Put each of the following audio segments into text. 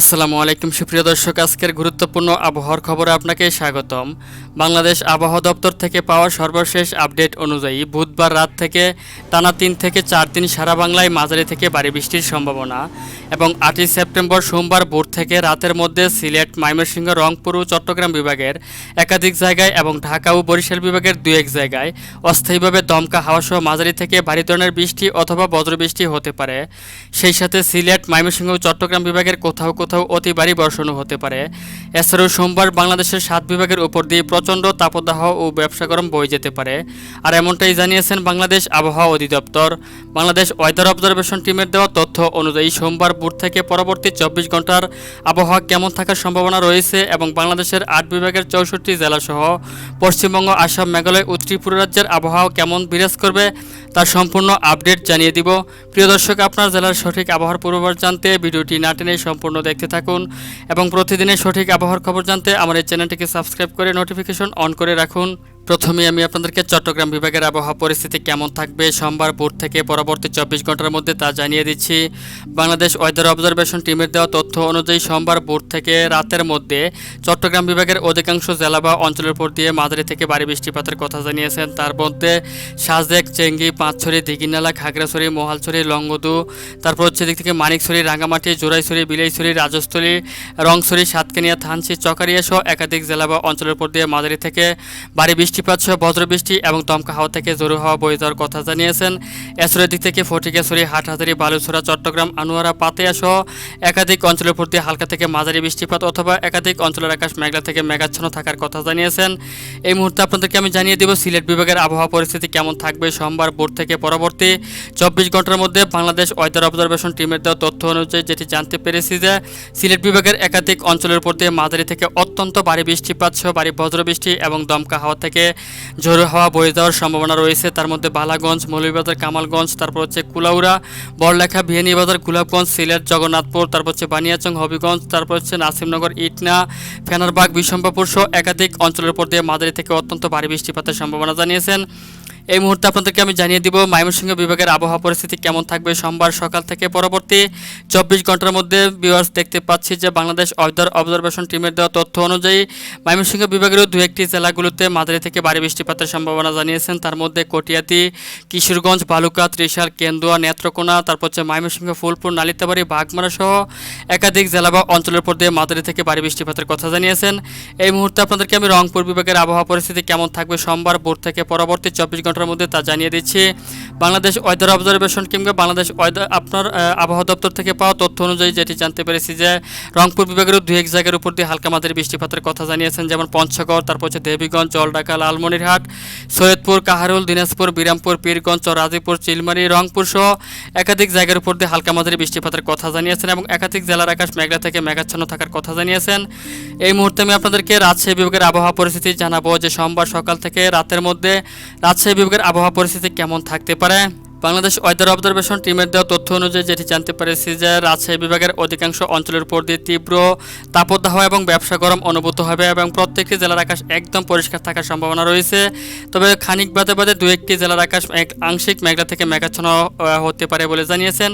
আসসালামু আলাইকুম, সুপ্রিয় দর্শক, আজকের গুরুত্বপূর্ণ আবহাওয়ার খবরে আপনাকে স্বাগতম। বাংলাদেশ আবহাওয়া দপ্তর থেকে পাওয়া সর্বশেষ আপডেট অনুযায়ী বুধবার রাত থেকে টানা তিন থেকে চার দিন সারা বাংলায় মাঝারি থেকে ভারী বৃষ্টির সম্ভাবনা এবং আটই সেপ্টেম্বর সোমবার ভোর থেকে রাতের মধ্যে সিলেট, ময়মনসিংহ, রংপুর ও চট্টগ্রাম বিভাগের একাধিক জায়গায় এবং ঢাকা ও বরিশাল বিভাগের দু এক জায়গায় অস্থায়ীভাবে দমকা হাওয়াসহ মাঝারি থেকে ভারী ধরনের বৃষ্টি অথবা বজ্রবৃষ্টি হতে পারে। সেই সাথে সিলেট, ময়মনসিংহ ও চট্টগ্রাম বিভাগের কোথাও কোথাও অতি ভারী বর্ষণও হতে পারে। এছাড়াও সোমবার বাংলাদেশের সাত বিভাগের উপর দিয়ে প্রচণ্ড তাপদাহ ও ব্যবসা গরম বয়ে যেতে পারে। আর এমনটাই জানিয়েছেন বাংলাদেশ আবহাওয়া অধিদপ্তর। বাংলাদেশ ওয়েদার অবজারভেশন টিমের দেওয়া তথ্য অনুযায়ী সোমবার ভোর থেকে পরবর্তী চব্বিশ ঘণ্টার আবহাওয়া কেমন থাকার সম্ভাবনা রয়েছে এবং বাংলাদেশের আট বিভাগের চৌষট্টি জেলাসহ পশ্চিমবঙ্গ, আসাম, মেঘালয় ও ত্রিপুরা রাজ্যের আবহাওয়া কেমন বিরাজ করবে তার সম্পূর্ণ আপডেট জানিয়ে দিব। প্রিয় দর্শক, আপনার জেলার সঠিক আবহাওয়ার পূর্বাভাস জানতে ভিডিওটি না টেনে সম্পূর্ণ দেখতে থাকুন এবং প্রতিদিনের সঠিক আবহাওয়ার খবর জানতে আমার এই চ্যানেলটিকে সাবস্ক্রাইব করে নোটিফিকেশন অন করে রাখুন। প্রথমে আমি আপনাদেরকে চট্টগ্রাম বিভাগের আবহাওয়া পরিস্থিতি কেমন থাকবে সোমবার ভোর থেকে পরবর্তী চব্বিশ ঘণ্টার মধ্যে তা জানিয়ে দিচ্ছি। বাংলাদেশ ওয়েদার অবজারভেশন টিমের দেওয়া তথ্য অনুযায়ী সোমবার ভোর থেকে রাতের মধ্যে চট্টগ্রাম বিভাগের অধিকাংশ জেলা বা অঞ্চলের উপর দিয়ে মাঝারি থেকে ভারী বৃষ্টিপাতের কথা জানিয়েছেন। তার মধ্যে সাজেক, চেঙ্গি, পাঁচছড়ি, দিঘিনালা, খাগড়াছড়ি, মহালছড়ি, লংগদু, তারপর হচ্ছে দিক থেকে মানিকছড়ি রাঙামাটি জোড়াইছড়ি বিলাইছড়ি, রাজস্থলী, রংছড়ি, সাতকানিয়া, থানচি, চকারিয়া সহ একাধিক জেলা বা অঞ্চলের উপর দিয়ে মাঝারি থেকে ভারী বৃষ্টিপাত সহ বজ্রবৃষ্টি এবং দমকা হাওয়া থেকে জোরু হাওয়া বয়ে যাওয়ার কথা জানিয়েছেন। এসরের দিক থেকে ফটিকেশ্বরী, হাটহাজারি বালুছড়া চট্টগ্রাম, আনোয়ারা, পাতিয়া সহ একাধিক অঞ্চলের দিয়ে হালকা থেকে মাঝারি বৃষ্টিপাত অথবা একাধিক অঞ্চলের আকাশ মেঘলা থেকে মেঘাচ্ছন্ন থাকার কথা জানিয়েছেন। এই মুহূর্তে আপনাদেরকে আমি জানিয়ে দেব সিলেট বিভাগের আবহাওয়া পরিস্থিতি কেমন থাকবে সোমবার ভোর থেকে পরবর্তী চব্বিশ ঘণ্টার মধ্যে বাংলাদেশ ওয়েদার অবজারভেশন টিমের দেওয়া তথ্য অনুযায়ী যেটি জানতে পেরেছি যে সিলেট বিভাগের একাধিক অঞ্চলের দিয়ে মাঝারি থেকে অত্যন্ত ভারী বৃষ্টিপাত সহ ভারী বজ্রবৃষ্টি এবং দমকা হাওয়া থেকে ঝোড়ো হাওয়া বয়ে যাওয়ার সম্ভাবনা রয়েছে। তার মধ্যে বালাগঞ্জ, মৌলভীবাজার, কামালগঞ্জ, তারপর হচ্ছে কুলাউড়া, বড়লেখা বিহানীবাজার গোলাপগঞ্জ, সিলেট, জগন্নাথপুর, তারপর হচ্ছে বানিয়াচং, হবিগঞ্জ, তারপর হচ্ছে নাসিমনগর, ইটনা, ফেনারবাগ বিশম্বাপুর সহ একাধিক অঞ্চলের উপর দিয়ে মাঝারি থেকে অত্যন্ত ভারী বৃষ্টিপাতের সম্ভাবনা জানিয়েছেন। এই মুহূর্তে আপনাদেরকে আমি জানিয়ে দিব, ময়মনসিংহ বিভাগের আবহাওয়া পরিস্থিতি কেমন থাকবে সোমবার সকাল থেকে। পরবর্তী চব্বিশ ঘণ্টার মধ্যে ভিউয়ার্স দেখতে পাচ্ছি যে বাংলাদেশ ওয়েদার অবজারভেশন টিমের দেওয়া তথ্য অনুযায়ী ময়মনসিংহ বিভাগেরও দু একটি জেলাগুলোতে মাঝারি থেকে ভারী বৃষ্টিপাতের সম্ভাবনা জানিয়েছেন। তার মধ্যে কটিয়াতি, কিশোরগঞ্জ বালুকা ত্রিশাল, কেন্দুয়া, নেত্রকোনা, তারপর হচ্ছে ময়মনসিংহ, ফুলপুর, নালিতাবাড়ি, বাগমারা সহ একাধিক জেলা বা অঞ্চলের উপর দিয়ে মাঝারি থেকে ভারী বৃষ্টিপাতের কথা জানিয়েছেন। এই মুহূর্তে আপনাদেরকে আমি রংপুর বিভাগের আবহাওয়া পরিস্থিতি কেমন থাকবে সোমবার ভোর থেকে পরবর্তী চব্বিশ ঘণ্টার মধ্যে তা জানিয়ে দিচ্ছি, বাংলাদেশ ওয়েদার অবজারভেশন কিংবা বাংলাদেশ ওয়েদার আপনার আবহাওয়া দপ্তর থেকে পাওয়া তথ্য অনুযায়ী যেটি জানতে পেরেছি যে রংপুর বিভাগেরও দু এক জায়গার উপর দিয়ে হালকা মাঝারি বৃষ্টিপাতের কথা জানিয়েছেন, যেমন পঞ্চগড়, তারপর হচ্ছে দেবীগঞ্জ, জলঢাকা, লালমনিরহাট, সৈয়দপুর, কাহারুল, দিনাজপুর, বিরামপুর, পীরগঞ্জ রাজীপুর চিলমারি, রংপুর সহ একাধিক জায়গার উপর দিয়ে হালকা মাঝারি বৃষ্টিপাতের কথা জানিয়েছেন এবং একাধিক জেলার আকাশ মেঘলা থেকে মেঘাচ্ছন্ন থাকার কথা জানিয়েছেন। এই মুহূর্তে আমি আপনাদেরকে রাজশাহী বিভাগের আবহাওয়া পরিস্থিতি জানাব যে সোমবার সকাল থেকে রাতের মধ্যে রাজশাহী বিভাগের আবহাওয়া পরিস্থিতি কেমন থাকতে পারে? বাংলাদেশ ওয়েদার অবজারভেশন টিমের দেওয়া তথ্য অনুযায়ী যেটি জানতে পেরেছি যে রাজশাহী বিভাগের অধিকাংশ অঞ্চলের উপর দিয়ে তীব্র তাপদাহ এবং ব্যবসা গরম অনুভূত হবে এবং প্রত্যেকটি জেলার আকাশ একদম পরিষ্কার থাকার সম্ভাবনা রয়েছে। তবে খানিক বাদে বাদে দু একটি জেলার আকাশ এক- আংশিক মেঘলা থেকে মেঘাচ্ছন্ন হতে পারে বলে জানিয়েছেন।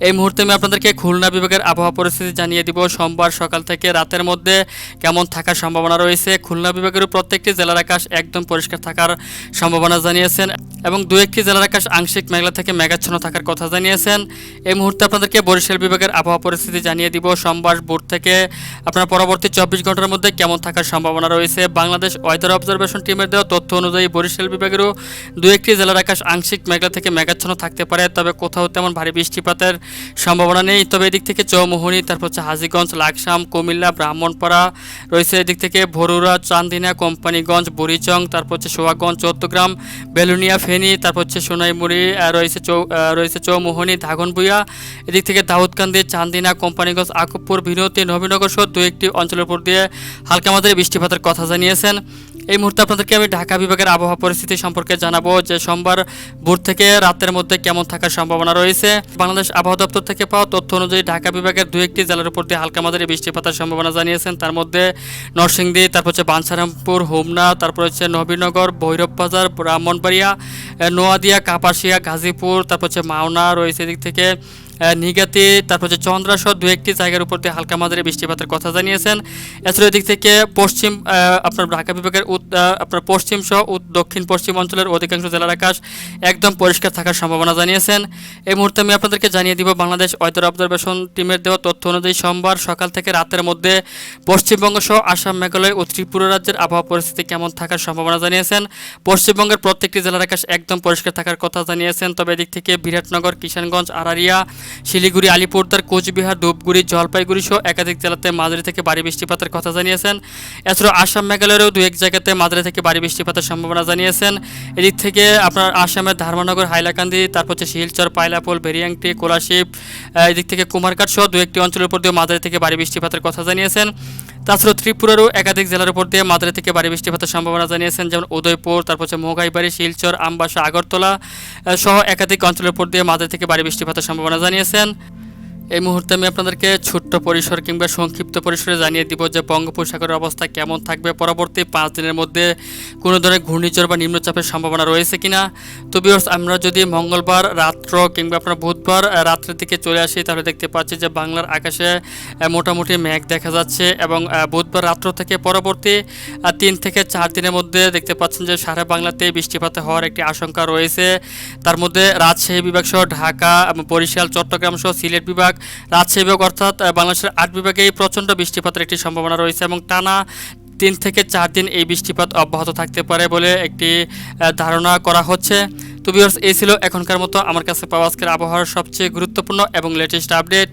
এই মুহূর্তে আমি আপনাদেরকে খুলনা বিভাগের আবহাওয়া পরিস্থিতি জানিয়ে দিব। সোমবার সকাল থেকে রাতের মধ্যে কেমন থাকার সম্ভাবনা রয়েছে? খুলনা বিভাগের প্রত্যেকটি জেলার আকাশ একদম পরিষ্কার থাকার সম্ভাবনা জানিয়েছেন এবং দু একটি জেলার আকাশ আংশিক মেঘলা থেকে মেঘাচ্ছন্ন থাকার কথা জানিয়েছেন। এই মুহূর্তে আপনাদেরকে বরিশাল বিভাগের আবহাওয়া পরিস্থিতি জানিয়ে দিব। সোমবার ভোর থেকে আপনার পরবর্তী চব্বিশ ঘণ্টার মধ্যে কেমন থাকার সম্ভাবনা রয়েছে? বাংলাদেশ ওয়েদার অবজারভেশন টিমের দেওয়া তথ্য অনুযায়ী বরিশাল বিভাগেরও দু একটি জেলার আকাশ আংশিক মেঘলা থেকে মেঘাচ্ছন্ন থাকতে পারে তবে কোথাও তেমন ভারী বৃষ্টিপাতের সম্ভাবনা নেই। তবে এদিক থেকে চৌমোহনী তারপর হচ্ছে হাজিগঞ্জ লাকসাম কুমিল্লা ব্রাহ্মণপাড়া রয়েছে। এদিক থেকে ভরুরা চান্দিনা কোম্পানিগঞ্জ বুড়িচং তারপর হচ্ছে সোহাগঞ্জ চৌদ্দগ্রাম বেলুনিয়া ফেনী তারপর হচ্ছে সোনাইমুড়ি আহ, রয়েছে চৌ রয়েছে চৌমোহনী ধাগনবুয়া এদিক থেকে দাউদকান্দি, চান্দিনা, কোম্পানিগঞ্জ আকুবপুর ভিনতি নবীনগর সহ দু একটি অঞ্চলের উপর দিয়ে হালকা মাঝারি বৃষ্টিপাতের কথা জানিয়েছেন। এই মুহূর্তে আপনাদেরকে আমি ঢাকা বিভাগের আবহাওয়া পরিস্থিতি সম্পর্কে জানাব যে সোমবার ভোর থেকে রাতের মধ্যে কেমন থাকার সম্ভাবনা রয়েছে। বাংলাদেশ আবহাওয়া দপ্তর থেকে পাওয়া তথ্য অনুযায়ী ঢাকা বিভাগের দু একটি জেলার উপর দিয়ে হালকা মাঝারি বৃষ্টিপাতের সম্ভাবনা জানিয়েছেন। তার মধ্যে নরসিংদী, তারপর হচ্ছে বাঞ্ছারামপুর, হোমনা, তারপর হচ্ছে নবীনগর ভৈরব বাজার ব্রাহ্মণবাড়িয়া নোয়াদিয়া, কাপাসিয়া, গাজীপুর, তারপর হচ্ছে মাওনা রয়েছে এদিক থেকে। নিগাতি, তারপর হচ্ছে চন্দ্রা সহ দু একটি জায়গার উপর দিয়ে হালকা মাঝারি বৃষ্টিপাতের কথা জানিয়েছেন। এছাড়া এদিক থেকে পশ্চিম আপনার ঢাকা বিভাগের আপনার পশ্চিম সহ দক্ষিণ পশ্চিম অঞ্চলের অধিকাংশ জেলার আকাশ একদম পরিষ্কার থাকার সম্ভাবনা জানিয়েছেন। এই মুহূর্তে আমি আপনাদেরকে জানিয়ে দিব বাংলাদেশ ওয়েদার অবজারভেশন টিমের দেওয়া তথ্য অনুযায়ী সোমবার সকাল থেকে রাতের মধ্যে পশ্চিমবঙ্গ সহ আসাম, মেঘালয় ও ত্রিপুরা রাজ্যের আবহাওয়া পরিস্থিতি কেমন থাকার সম্ভাবনা জানিয়েছেন। পশ্চিমবঙ্গের প্রত্যেকটি জেলার আকাশ একদম পরিষ্কার থাকার কথা জানিয়েছেন। তবে এদিক থেকে বিরাটনগর, কিষানগঞ্জ আরারিয়া শিলিগুড়ি আলিপুরদার কোচবিহার, ধূপগুড়ি, জলপাইগুড়ি সহ একাধিক জেলাতে মাঝারি থেকে ভারী বৃষ্টিপাতের কথা জানিয়েছেন। এছাড়াও আসাম মেঘালয়েরও দু এক জায়গাতে মাঝারি থেকে ভারী বৃষ্টিপাতের সম্ভাবনা জানিয়েছেন। এদিক থেকে আপনার আসামের ধর্মনগর, হাইলাকান্দি, তারপর হচ্ছে শিলচর পাইলাপোল ভেরিয়াংটি কোলাশিপ এদিক থেকে কুমারঘাট সহ দু একটি অঞ্চলের উপর দিয়ে মাঝারি থেকে ভারী বৃষ্টিপাতের কথা জানিয়েছেন। তাছাড়াও ত্রিপুরারও একাধিক জেলার উপর দিয়ে মাঝারি থেকে ভারী বৃষ্টিপাতের সম্ভাবনা জানিয়েছেন, যেমন উদয়পুর, তারপর হচ্ছে মোগাইবাড়ি, শিলচর, আমবাসা, আগরতলা সহ একাধিক অঞ্চলের উপর দিয়ে মাঝে থেকে বাড়ি বৃষ্টিপাতের সম্ভাবনা জানিয়েছেন। এই মুহূর্তে আমি আপনাদেরকে ছোট্ট পরিসর কিংবা সংক্ষিপ্ত পরিসরে জানিয়ে দিব যে বঙ্গোপসাগরের অবস্থা কেমন থাকবে। পরবর্তী পাঁচ দিনের মধ্যে কোনো ধরনের ঘূর্ণিঝড় বা নিম্নচাপের সম্ভাবনা রয়েছে কিনা? তো বিয়র্স আমরা যদি মঙ্গলবার রাত্র কিংবা আপনার বুধবার রাত্রের দিকে চলে আসি, তাহলে দেখতে পাচ্ছি যে বাংলার আকাশে মোটামুটি মেঘ দেখা যাচ্ছে এবং বুধবার রাত্র থেকে পরবর্তী তিন থেকে চার দিনের মধ্যে দেখতে পাচ্ছেন যে সারা বাংলাতে বৃষ্টিপাত হওয়ার একটি আশঙ্কা রয়েছে। তার মধ্যে রাজশাহী বিভাগ সহ ঢাকা বরিশাল, চট্টগ্রাম সহ সিলেট বিভাগ রাজশাহী বিভাগ অর্থাৎ বাংলাদেশের আট বিভাগেই প্রচণ্ড বৃষ্টিপাতের একটি সম্ভাবনা রয়েছে এবং টানা তিন থেকে চার দিন এই বৃষ্টিপাত অব্যাহত থাকতে পারে বলে একটি ধারণা করা হচ্ছে। তো এই ছিল এখনকার মতো। আমার কাছে পাওয়া আজকের আবহাওয়ার সবচেয়ে গুরুত্বপূর্ণ এবং লেটেস্ট আপডেট